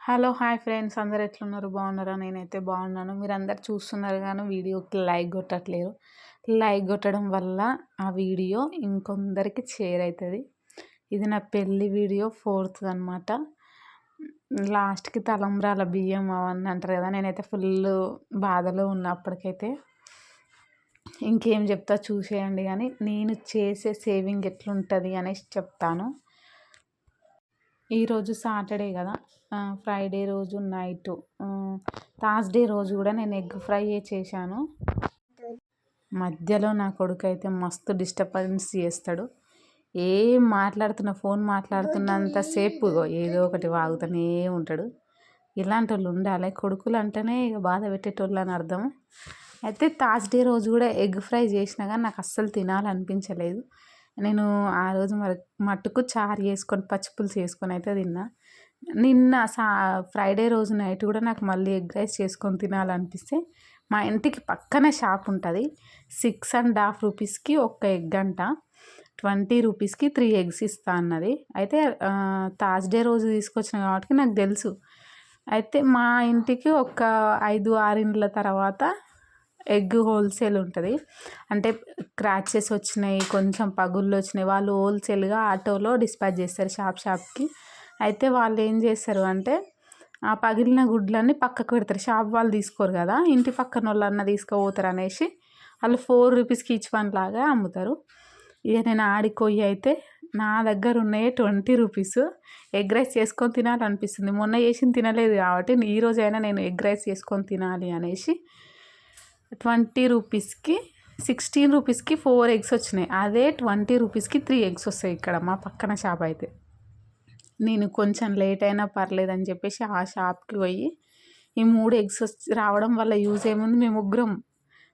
Hello hi friends. అందరు ఎట్లున్నారు? బాగున్నారా? నేనైతే బాగున్నాను. మీరు అందరు చూస్తున్నారు కానీ వీడియోకి లైక్ కొట్టట్లేరు. లైక్ కొట్టడం వల్ల ఆ వీడియో ఇంకొందరికి షేర్ అవుతుంది ఇది నా పెళ్ళి వీడియో ఫోర్త్ అనమాట లాస్ట్కి తలంబ్రాల బియ్యం అవన్నీ అంటారు కదా నేనైతే ఫుల్ బాధలో ఉన్నప్పటికైతే ఇంకేం చెప్తా చూసేయండి కానీ నేను చేసే సేవింగ్ ఎట్లుంటుంది అనేసి చెప్తాను. ఈరోజు సాటర్డే కదా. ఫ్రైడే రోజు నైట్. థర్స్డే రోజు కూడా నేను ఎగ్ ఫ్రై చేశాను. మధ్యలో నా కొడుకు అయితే మస్తు డిస్టర్బెన్స్ చేస్తాడు. ఏం మాట్లాడుతున్న ఫోన్ మాట్లాడుతున్నంతసేపు ఏదో ఒకటి వాగుతూనే ఉంటాడు. ఇలాంటి వాళ్ళు ఉండాలి. కొడుకులు అంటేనే ఇక బాధ పెట్టేటోళ్ళు అని అర్థం. అయితే థర్స్డే రోజు కూడా ఎగ్ ఫ్రై చేసినా కానీ నాకు అస్సలు తినాలనిపించలేదు. నేను ఆ రోజు మర మట్టుకు చారు చేసుకొని పచ్చిపులుసు చేసుకొని అయితే తిన్నా. నిన్న సా ఫ్రైడే రోజు నైట్ కూడా నాకు మళ్ళీ ఎగ్ రైస్ చేసుకొని తినాలనిపిస్తే మా ఇంటికి పక్కనే షాప్ ఉంటుంది. సిక్స్ అండ్ హాఫ్ రూపీస్కి ఒక్క ఎగ్ అంట. ట్వంటీ రూపీస్కి త్రీ ఎగ్స్ ఇస్తా అన్నది. అయితే థర్స్డే రోజు తీసుకొచ్చిన కాబట్టి నాకు తెలుసు. అయితే మా ఇంటికి ఒక ఐదు ఆరు ఇండ్ల తర్వాత ఎగ్ హోల్సేల్ ఉంటుంది. అంటే క్రాచెస్ వచ్చినాయి కొంచెం పగుళ్ళు వచ్చినాయి. వాళ్ళు హోల్సేల్గా ఆటోలో డిస్పాచ్ చేస్తారు షాప్ షాప్కి. అయితే వాళ్ళు ఏం చేస్తారు అంటే ఆ పగిలిన గుడ్లన్నీ పక్కకు పెడతారు. షాప్ వాళ్ళు తీసుకోరు కదా ఇంటి పక్కన వాళ్ళన్నా తీసుకుపోతారు అనేసి వాళ్ళు ఫోర్ రూపీస్కి ఈచ్ వన్ లాగా అమ్ముతారు. ఇక నేను ఆడికొయ్యి అయితే నా దగ్గర ఉన్నాయి ట్వంటీ రూపీస్. ఎగ్ రైస్ చేసుకొని తినాలనిపిస్తుంది. మొన్న చేసింది తినలేదు కాబట్టి ఈరోజైనా నేను ఎగ్ రైస్ చేసుకొని తినాలి అనేసి ట్వంటీ రూపీస్కి సిక్స్టీన్ రూపీస్కి ఫోర్ ఎగ్స్ వచ్చినాయి. అదే ట్వంటీ రూపీస్కి త్రీ ఎగ్స్ వస్తాయి ఇక్కడ మా పక్కన షాప్ అయితే. నేను కొంచెం లేట్ అయినా పర్లేదు అని చెప్పేసి ఆ షాప్కి పోయి ఈ మూడు ఎగ్స్ రావడం వల్ల యూజ్ ఏముంది? మేము ముగ్గురం.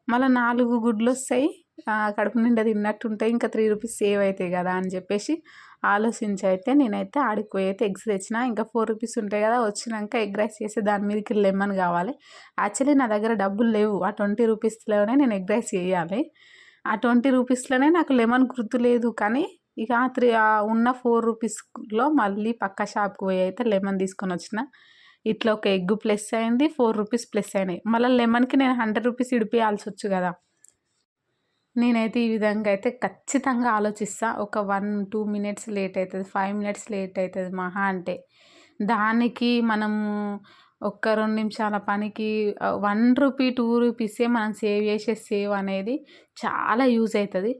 మళ్ళీ నాలుగు గుడ్లు వస్తాయి. కడుపు నిండా తిన్నట్టుంటే ఇంకా త్రీ రూపీస్ సేవ్ అవుతాయి కదా అని చెప్పేసి ఆలోచించి అయితే నేనైతే ఆడికి పోయి అయితే ఎగ్స్ తెచ్చిన ఇంకా ఫోర్ రూపీస్ ఉంటాయి కదా వచ్చినాక ఎగ్ రైస్ చేసి దాని మీదకి లెమన్ కావాలి. యాక్చువల్లీ నా దగ్గర డబ్బులు లేవు. ఆ ట్వంటీ రూపీస్లోనే నేను ఎగ్ రైస్ చేయాలి. ఆ ట్వంటీ రూపీస్లోనే నాకు లెమన్ గుర్తు లేదు కానీ ఇక త్రీ ఉన్న ఫోర్ రూపీస్లో మళ్ళీ పక్క షాప్కి పోయి అయితే లెమన్ తీసుకొని వచ్చిన. ఇట్లా ఒక ఎగ్ ప్లస్ అయింది ఫోర్ రూపీస్ ప్లస్ అయినాయి. మళ్ళీ లెమన్కి నేను హండ్రెడ్ రూపీస్ ఇడిపియాల్సి వచ్చు కదా. నేనైతే ఈ విధంగా అయితే ఖచ్చితంగా ఆలోచిస్తా. ఒక వన్ టూ మినిట్స్ లేట్ అవుతుంది ఫైవ్ మినిట్స్ లేట్ అవుతుంది మహా అంటే. దానికి మనము ఒక్క రెండు నిమిషాల పనికి వన్ రూపీ టూ రూపీసే మనం సేవ్ చేసే సేవ్ అనేది చాలా యూజ్ అవుతుంది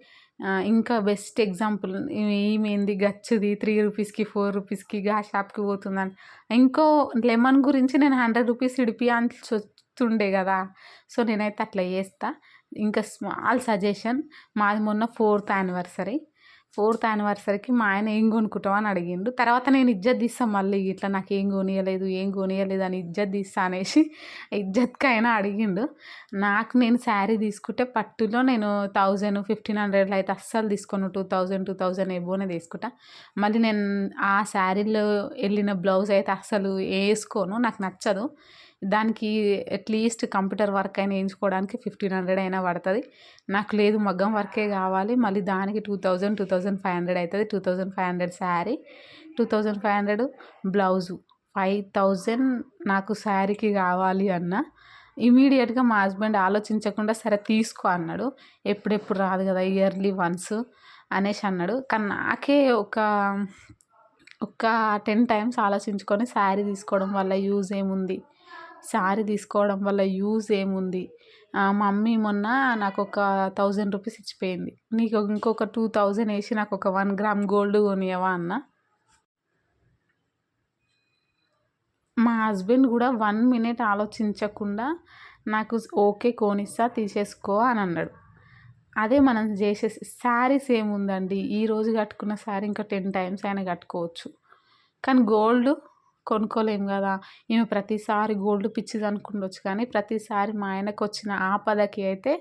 ఇంకా బెస్ట్ ఎగ్జాంపుల్ ఏమేంది గచ్చుది త్రీ రూపీస్కి ఫోర్ రూపీస్కి గా షాప్కి పోతుందని. ఇంకో లెమన్ గురించి నేను హండ్రెడ్ రూపీస్ ఇడిపియాల్సి వస్తుండే కదా! సో నేనైతే అట్లా చేస్తా. ఇంకా స్మాల్ సజెషన్ మాది మొన్న ఫోర్త్ యానివర్సరీ. ఫోర్త్ యానివర్సరీకి మా ఆయన ఏం కొనుక్కుంటాం అని అడిగిండు. తర్వాత నేను ఇజ్జత్ తీస్తాను మళ్ళీ ఇట్లా నాకు ఏం కొనియలేదు ఏం కొనియలేదు అని ఇజ్జత్ తీస్తా అనేసి ఇజ్జత్కి అయినా అడిగిండు. నాకు నేను శారీ తీసుకుంటే పట్టులో నేను థౌజండ్ ఫిఫ్టీన్ హండ్రెడ్లో అయితే అస్సలు తీసుకోను. టూ థౌజండ్ టూ థౌజండ్ ఏబోనే తీసుకుంటా. మళ్ళీ నేను ఆ శారీలో వెళ్ళిన బ్లౌజ్ అయితే అస్సలు వేసుకోను. నాకు నచ్చదు. దానికి అట్లీస్ట్ కంప్యూటర్ వర్క్ అయినా వేయించుకోవడానికి ఫిఫ్టీన్ హండ్రెడ్ అయినా పడుతుంది. నాకు లేదు మగ్గం వర్కే కావాలి. మళ్ళీ దానికి two thousand two thousand five hundred అవుతుంది two thousand five hundred sari two thousand five hundred blouse. Five thousand నాకు శారీకి కావాలి అన్న. ఇమీడియట్గా మా హస్బెండ్ ఆలోచించకుండా సరే తీసుకో అన్నాడు. ఎప్పుడెప్పుడు రాదు కదా ఇయర్లీ వన్స్ అనేసి అన్నాడు. కానీ నాకే ఒక ఒక టెన్ టైమ్స్ ఆలోచించుకొని శారీ తీసుకోవడం వల్ల యూజ్ ఏముంది? శారీ తీసుకోవడం వల్ల యూజ్ ఏముంది? మమ్మీ మొన్న నాకు ఒక థౌజండ్ రూపీస్ ఇచ్చిపోయింది. నీకు ఇంకొక టూ థౌజండ్ వేసి నాకు ఒక వన్ గ్రామ్ గోల్డ్ కొనియవా అన్న? మా హస్బెండ్ కూడా వన్ మినిట్ ఆలోచించకుండా నాకు ఓకే కోనిస్తా తీసేసుకో అని అన్నాడు. అదే మనం చేసే శారీస్ ఏముందండి? ఈరోజు కట్టుకున్న శారీ ఇంకా టెన్ టైమ్స్ అయినా కట్టుకోవచ్చు. కానీ గోల్డ్ కొనుక్కోలేము కదా. ఈమె ప్రతిసారి గోల్డ్ పిచ్చిది అనుకుండొచ్చు కానీ ప్రతిసారి మా ఆయనకు వచ్చిన ఆపదకి అయితే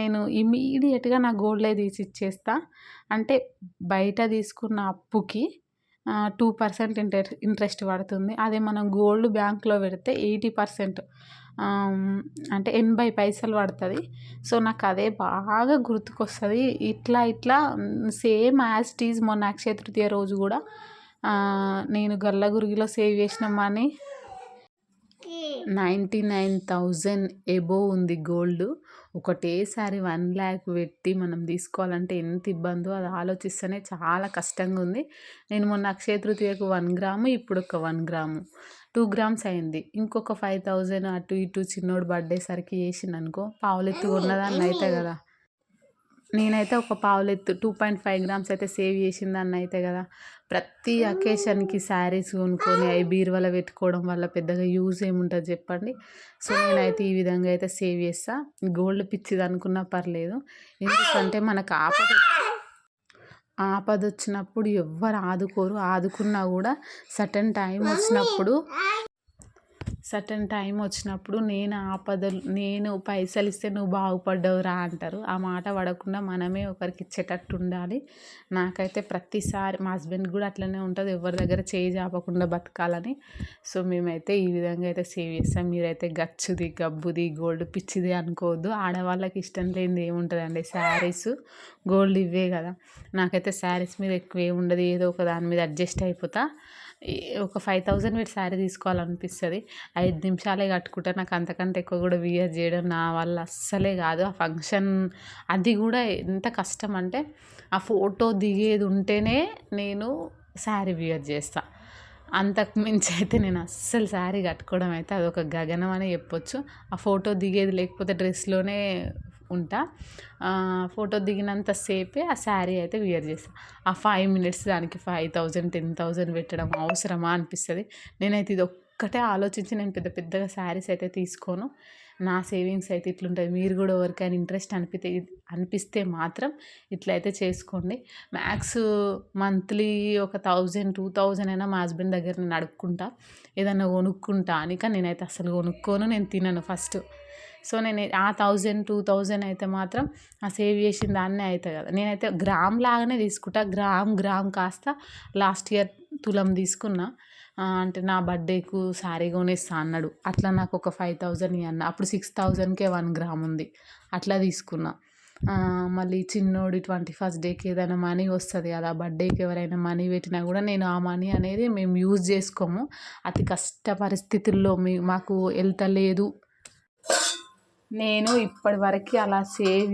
నేను ఇమీడియట్గా నా గోల్డే తీసి ఇచ్చేస్తా. అంటే బయట తీసుకున్న అప్పుకి టూ పర్సెంట్ ఇంటర్ ఇంట్రెస్ట్ పడుతుంది. అదే మనం గోల్డ్ బ్యాంక్లో పెడితే ఎయిటీ పర్సెంట్ అంటే ఎనభై పైసలు పడుతుంది. సో నాకు అదే బాగా గుర్తుకొస్తుంది. ఇట్లా ఇట్లా సేమ్ యాజ్ టీజ్ మొన్న అక్షయ తృతీయ రోజు కూడా నేను గల్లగురిగిలో సేవ్ చేసిన money ninety nine thousand above ఉంది గోల్డ్. ఒకటేసారి వన్ ల్యాక్ పెట్టి మనం తీసుకోవాలంటే ఎంత ఇబ్బందో అది ఆలోచిస్తేనే చాలా కష్టంగా ఉంది. నేను మొన్న అక్షయ తృతీయకు వన్ గ్రాము ఇప్పుడు ఒక వన్ గ్రాము. టూ గ్రామ్స్ అయింది. ఇంకొక ఫైవ్ థౌజండ్ అటు ఇటు చిన్నోడు బర్త్డే సరికి వేసిండు అనుకో పావులెత్తు కొన్నదాన్ని అయితే కదా. నేనైతే ఒక పావులెత్తు టూ పాయింట్ ఫైవ్ గ్రామ్స్ అయితే సేవ్ చేసిందాన్ని అయితే కదా. ప్రతి అకేషన్కి శారీస్ కొనుక్కొని అవి బీరువాలో పెట్టుకోవడం వల్ల పెద్దగా యూజ్ ఏముంటుంది చెప్పండి. సో నేనైతే ఈ విధంగా అయితే సేవ్ చేస్తా. గోల్డ్ పిచ్చిది అనుకున్నా పర్లేదు. ఎందుకంటే మనకు ఆపద ఆపద వచ్చినప్పుడు ఎవ్వరు ఆదుకోరు. ఆదుకున్నా కూడా సటన్ టైం వచ్చినప్పుడు సర్టన్ టైం వచ్చినప్పుడు నేను ఆపదలు నేను పైసలు ఇస్తే నువ్వు బాగుపడ్డవురా అంటారు. ఆ మాట పడకుండా మనమే ఒకరికి ఇచ్చేటట్టు ఉండాలి. నాకైతే ప్రతిసారి మా హస్బెండ్ కూడా అట్లనే ఉంటుంది. ఎవరి దగ్గర చేయి చాపకుండా బతకాలని. సో మేమైతే ఈ విధంగా అయితే సేవ్ చేస్తాం. మీరైతే గచ్చుది గబ్బుది గోల్డ్ పిచ్చిది అనుకోవద్దు. ఆడవాళ్ళకి ఇష్టం లేనిది ఏముంటుందండి? శారీస్. గోల్డ్ ఇవే కదా. నాకైతే శారీస్ మీద ఎక్కువ ఏముండదు. ఏదో ఒక దాని మీద అడ్జస్ట్ అయిపోతా. ఒక ఫైవ్ థౌజండ్ పెట్టి శారీ తీసుకోవాలనిపిస్తుంది. ఐదు నిమిషాలే కట్టుకుంటే నాకు అంతకంటే ఎక్కువ కూడా వియర్ చేయడం నా వల్ల అస్సలే కాదు. ఆ ఫంక్షన్ అది కూడా ఎంత కష్టం అంటే ఆ ఫోటో దిగేది ఉంటేనే నేను శారీ వియర్ చేస్తాను అంతకు మించి అయితే నేను అస్సలు శారీ కట్టుకోవడం అయితే అదొక గగనం అని చెప్పొచ్చు. ఆ ఫోటో దిగేది లేకపోతే డ్రెస్లోనే ఉంటా. ఫోటో దిగినంత సేపే ఆ శారీ అయితే వియర్ చేస్తాను ఆ ఫైవ్ మినిట్స్ దానికి ఫైవ్ థౌజండ్ టెన్ థౌజండ్ పెట్టడం అవసరమా అనిపిస్తుంది. నేనైతే ఇది ఒక్కటే ఆలోచించి నేను పెద్ద పెద్దగా శారీస్ అయితే తీసుకోను. నా సేవింగ్స్ అయితే ఇట్లుంటుంది. మీరు కూడా ఎవరికైనా ఇంట్రెస్ట్ అనిపితే అనిపిస్తే మాత్రం ఇట్లయితే చేసుకోండి. మ్యాక్స్ మంత్లీ ఒక థౌజండ్ టూ థౌజండ్ అయినా మా హస్బెండ్ దగ్గర నేను అడుక్కుంటా. ఏదన్నా కొనుక్కుంటా అని. కానీ నేనైతే అసలు కొనుక్కోను నేను తినను ఫస్ట్. సో నేను ఆ థౌజండ్ టూ థౌజండ్ అయితే మాత్రం ఆ సేవ్ చేసిన దాన్నే అవుతుంది కదా. నేనైతే గ్రామ్ లాగానే తీసుకుంటా. గ్రామ్ గ్రామ్ కాస్త లాస్ట్ ఇయర్ తులం తీసుకున్నా. అంటే నా బర్త్డేకు శారీ కొనేస్తా అన్నాడు. అట్లా నాకు ఒక ఫైవ్ థౌజండ్ ఇవన్న అప్పుడు సిక్స్ థౌజండ్కే వన్ గ్రామ్ ఉంది. అట్లా తీసుకున్నా. మళ్ళీ చిన్నోడి ట్వంటీ ఫస్ట్ డేకి ఏదైనా మనీ వస్తుంది కదా. బర్త్డేకి ఎవరైనా మనీ పెట్టినా కూడా నేను ఆ మనీ అనేది మేము యూజ్ చేసుకోము. అతి కష్ట పరిస్థితుల్లో మీ మాకు వెళ్తలేదు. నేను ఇప్పటి వరకు అలా సేవ్